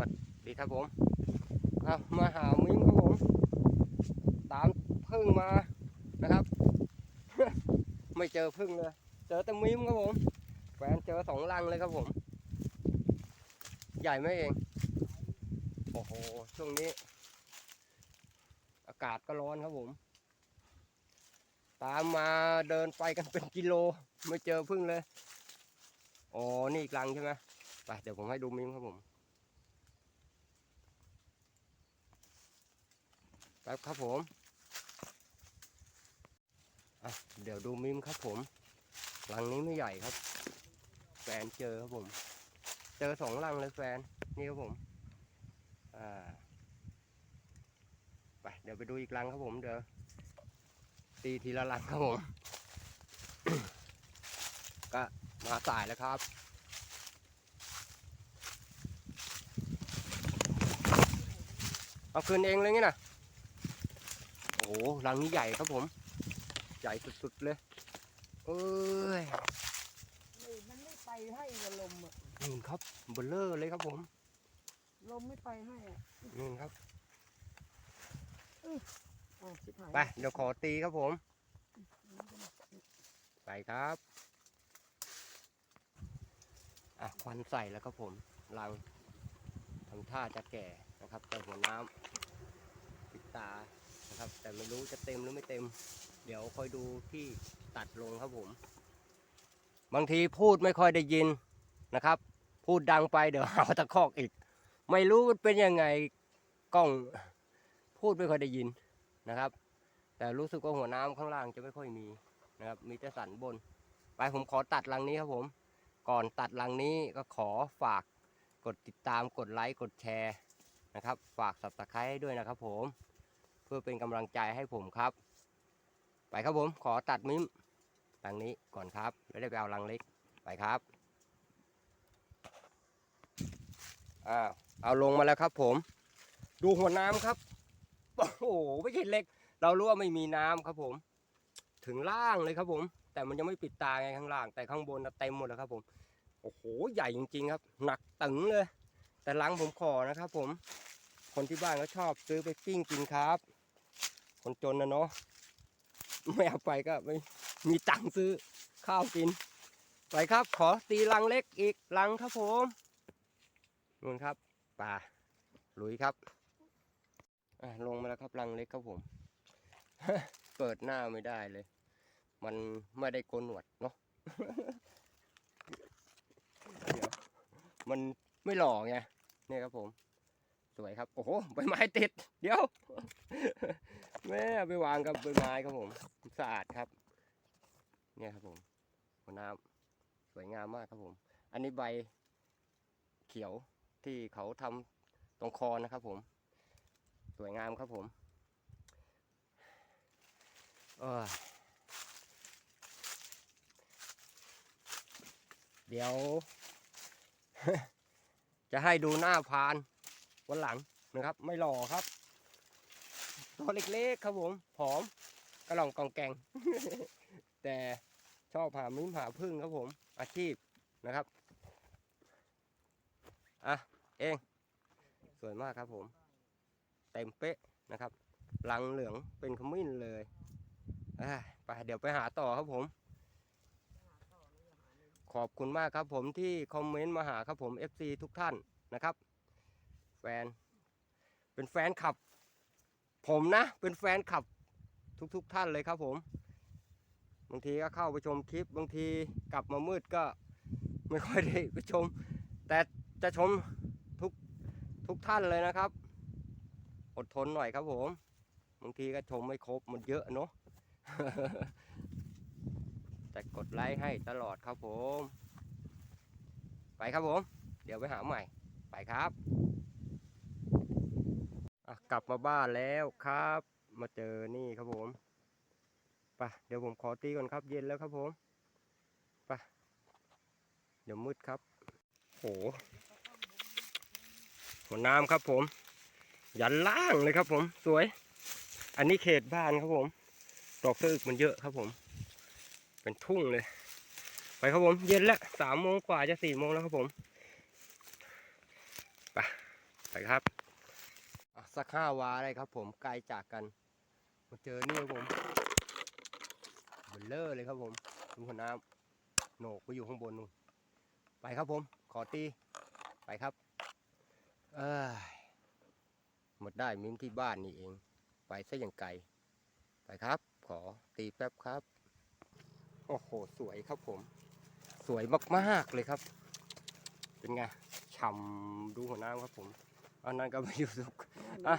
วัสดีครับผมเอามาหามิ้งครับผม ตามพึ่งมานะครับ ไม่เจอพึ่งเลย เจอแต่มิ้มครับผมแฟนเจอสองลังเลยครับผม ใหญ่ไหมเอง โอ้โห ช่วงนี้ อากาศก็ร้อนครับผม ตามมาเดินไปกันเป็นกิโล ไม่เจอพึ่งเลย อ๋อ นี่อีกลังใช่ไหมไปเดี๋ยวผมให้ดูมิ้มครับผม ป๊บครับผมอะเดี๋ยวดูมิมครับผมลังนี้ไม่ใหญ่ครับ แฟนเจอครับผม เจอสองลังเลยแฟนนี่ครับผมอ่าไปเดี๋ยวไปดูอีกลังครับผมเดี๋ยวตีทีละลังครับผม ก็มาสายแล้วครับเอาคืนเองเลยงี้นะ หรังนี้ใหญ่ครับผม ใหญ่สุดๆเลยเอ้ยไม่มันไม่ไปให้กับลมอะนี่ครับเบลเลอร์เลยครับผม ลมไม่ไปให้อะนี่ครับอ่าชิบหายไปเดี๋ยวขอตีครับผม ไปครับอะควันใส่แล้วครับผมรังทำท่าจะแก่นะครับแต่หัวน้ำปิดตา นะครับ แต่ไม่รู้จะเต็มหรือไม่เต็ม เดี๋ยวคอยดูที่ตัดลงครับผม บางทีพูดไม่ค่อยได้ยินนะครับ พูดดังไปเดี๋ยวหาว่าตะคอกอีก ไม่รู้มันเป็นยังไงกล้องพูดไม่ค่อยได้ยินนะครับ แต่รู้สึกว่าหัวน้ำข้างล่างจะไม่ค่อยมีนะครับ มีแต่สันบน ไปผมขอตัดรังนี้ครับผม ก่อนตัดรังนี้ก็ขอฝากกดติดตามกดไลค์กดแชร์นะครับ ฝากสับตะไคร้ให้ด้วยนะครับผม พื่อเป็นกำลังใจให้ผมครับ ไปครับผมขอตัดมิ้มรังนี้ก่อนครับ แล้วได้ไปเอารังเล็กไปครับอ้าวเอาลงมาแล้วครับ ผม ดูหัวน้ำครับโอ้โหไม่ใช่เล็ก เรารู้ว่าไม่มีน้ำครับผม ถึงล่างเลยครับผม แต่มันยังไม่ปิดตาไงข้างล่าง แต่ข้างบนเต็มหมดแล้วครับผมโอ้โหใหญ่จริง ๆ ครับ หนักตึงเลย แต่ลังผมขอนะครับ ผม คนที่บ้านก็ชอบซื้อไปปิ้งกินครับ คนจนนะเนาะไม่เอาไปก็ไม่มีตังค์ซื้อข้าวกิน ไปครับ ขอตีลังเล็กอีกลังครับผมนู่นครับป่าลุยครับอะลงมาแล้วครับลังเล็กครับผม เปิดหน้าไม่ได้เลย มันไม่ได้โกนหนวดเนาะเดี๋ยวมันไม่หล่อไงเนี่ยครับผม สวยครับ โอ้โหใบไม้ติด เดี๋ยว แม่ไปวางกับใบไม้ครับผม สะอาดครับ เนี่ยครับผมหัวน้ำสวยงามมากครับผม อันนี้ใบเขียวที่เขาทำตรงคอนะครับผม สวยงามครับผมเอ้ยเดี๋ยว จะให้ดูหน้าพาน วันหลังนะครับ ไม่หล่อครับ ตัวเล็กๆครับผมผอมกระหล่องกองแกง แต่ชอบหามิ้มหาพึ่งครับผม อาชีพนะครับอะเองสวยมากครับผม เต็มเป๊ะนะครับหลังเหลืองเป็นขมิ้นเลยไปเดี๋ยวไปหาต่อครับผม ขอบคุณมากครับผมที่คอมเมนต์มาหาครับผม FC ทุกท่านนะครับ แฟน เป็นแฟนคลับ ผมนะ เป็นแฟนคลับทุกๆทท่านเลยครับผม บางทีก็เข้าไปชมคลิป บางทีกลับมามืดก็ไม่ค่อยได้ไปชม แต่จะชมทุกทุกท่านเลยนะครับ อดทนหน่อยครับผม บางทีก็ชมไม่ครบมันเยอะเนาะแต่กดไลค์ให้ตลอดครับผม ไปครับผม เดี๋ยวไปหาใหม่ ไปครับ อะกลับมาบ้านแล้วครับ มาเจอนี่ครับผมไปเดี๋ยวผมขอตีก่อนครับ เย็นแล้วครับผมไปเดี๋ยวมืดครับ โหหัวน้ำครับผม ยันล่างเลยครับผม สวย อันนี้เขตบ้านครับผม ดอกสะอึกมันเยอะครับผม เป็นทุ่งเลย ไปครับผม เย็นแล้วสามโมงกว่าจะสี่โมงแล้วครับผม ไปไปครับ สักห้าวาเลยครับ ผมไกลจากกัน มาเจอนี่ครับผมเบลเลอร์เลยครับผมดูหัวน้ำโหนกไปอยู่ข้างบนนู่นไปครับผม ขอตีไปครับ เอ้ยหมดได้มิ้มที่บ้านนี่เอง ไปซะอย่างไกล ไปครับ ขอตีแป๊บครับ โอ้โห สวยครับผม สวยมาก ๆ เลยครับ เป็นไง ฉ่ำดูหัวน้ำครับผม อันนั้นก็ไม่อยู่สุกอะ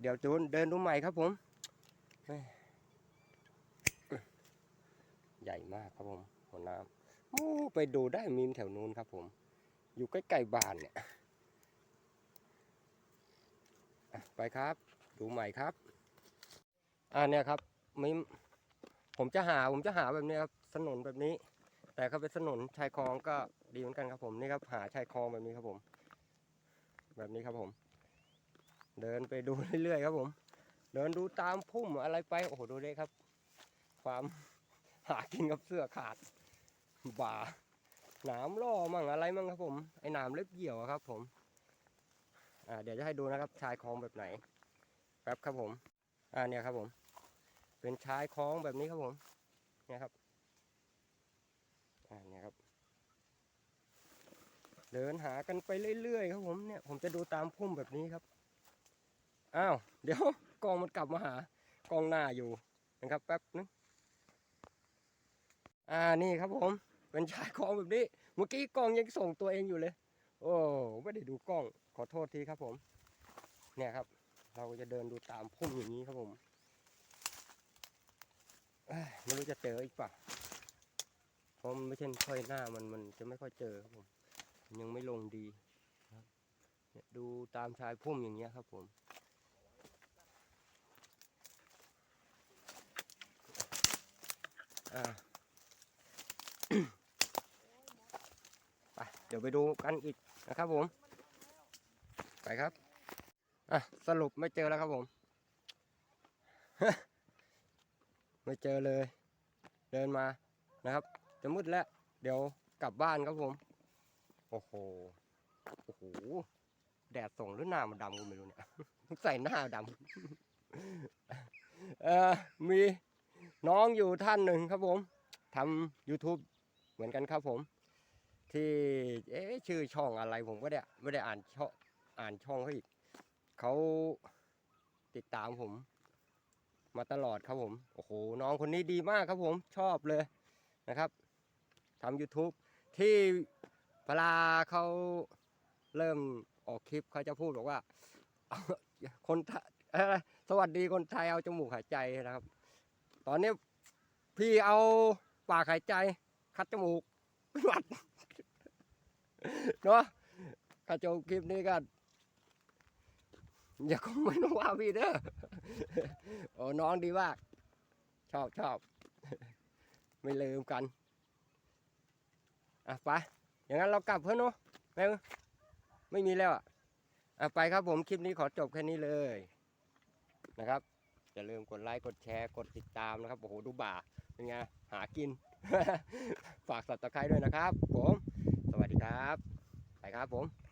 เดี๋ยวจูนเดินดูใหม่ครับผมแม่ใหญ่มากครับผมหัวน้ำโอ้ไปดูได้มีมแถวนู้นครับผม อยู่ใกล้ๆบ้านเนี่ยอะไปครับ ดูใหม่ครับอ่าเนี่ยครับมิมผมจะหาผมจะหาแบบนี้ครับถนนแบบนี้ แต่เขาเป็นถนนชายคลองก็ดีเหมือนกันครับผมนี่ครับหาชายคลองแบบนี้ครับผม แบบนี้ครับผม เดินไปดูเรื่อยๆครับผม เดินดูตามพุ่มอะไรไปโอ้โหดูเลยครับ ความหากินกับเสื้อขาด บ่าหนามล่อมั่งอะไรมั่งครับผมไอ้หนามเล็บเหี่ยวครับ ผม อ่า เดี๋ยวจะให้ดูนะครับ ชายคลองแบบไหนแป๊บครับผม อ่าเนี่ยครับผม เป็นชายคลองแบบนี้ครับผมเนี่ยครับ อ่าเนี่ยครับ เดินหากันไปเรื่อยๆครับผมเนี่ยผมจะดูตามพุ่มแบบนี้ครับอ้าวเดี๋ยวกองมันกลับมาหากองหน้าอยู่นะครับแป๊บนึงอ่านี่ครับผมเป็นชายคลองแบบนี้ เมื่อกี้กล้องยังส่งตัวเองอยู่เลย โอ้ไม่ได้ดูกล้องขอโทษทีครับผม เนี่ยครับ เราจะเดินดูตามพุ่มอย่างนี้ครับผมไม่รู้จะเจออีกป่ะเพราะมันไม่ใช่ค่อยหน้ามันมันจะไม่ค่อยเจอครับผม ยังไม่ลงดีครับเนี่ยดูตามชายพุ่มอย่างเงี้ยครับผมอ่าไปเดี๋ยวไปดูกันอีกนะครับผม ไปครับอะสรุปไม่เจอแล้วครับผม ไม่เจอเลย เดินมานะครับ จะมืดแล้ว เดี๋ยวกลับบ้านครับผม อ้โห โอ้โห แดดส่งหรือหน้ามันดำก็ไม่รู้เนี่ยใส่หน้าดำเออมีน้องอยู่ท่านหนึ่งครับผมทำ YouTube เหมือนกันครับผม ที่เอ๊ะชื่อช่องอะไรผมก็ได้ไม่ได้อ่านช่องอ่านช่องเขาอีกเขาติดตามผม มาตลอดครับผม โอ้โห น้องคนนี้ดีมากครับผมชอบเลยนะครับทำ YouTube ที่ เวลาเขาเริ่มออกคลิปเขาจะพูดบอกว่าคนสวัสดีคนไทยเอาจมูกหายใจนะครับ ตอนนี้พี่เอาปากหายใจ คัดจมูกเป็นหวัดเนาะกระจกคลิปนี้ก็อย่าคงไม่ต้องว่าพี่เด้อโอ้น้องดีมาก ชอบชอบ ไม่ลืมกัน อะไป อย่างนั้นเรากลับเพื่อนเนาะแม่ไม่มีแล้วอะอะไปครับผมคลิปนี้ขอจบแค่นี้เลยนะครับอย่าลืมกดไลค์กดแชร์กดติดตามนะครับโอ้โหดูบ่าเป็นไงหากิน ฝากสับตะไคร้ด้วยนะครับ ผม สวัสดีครับ ไปครับผม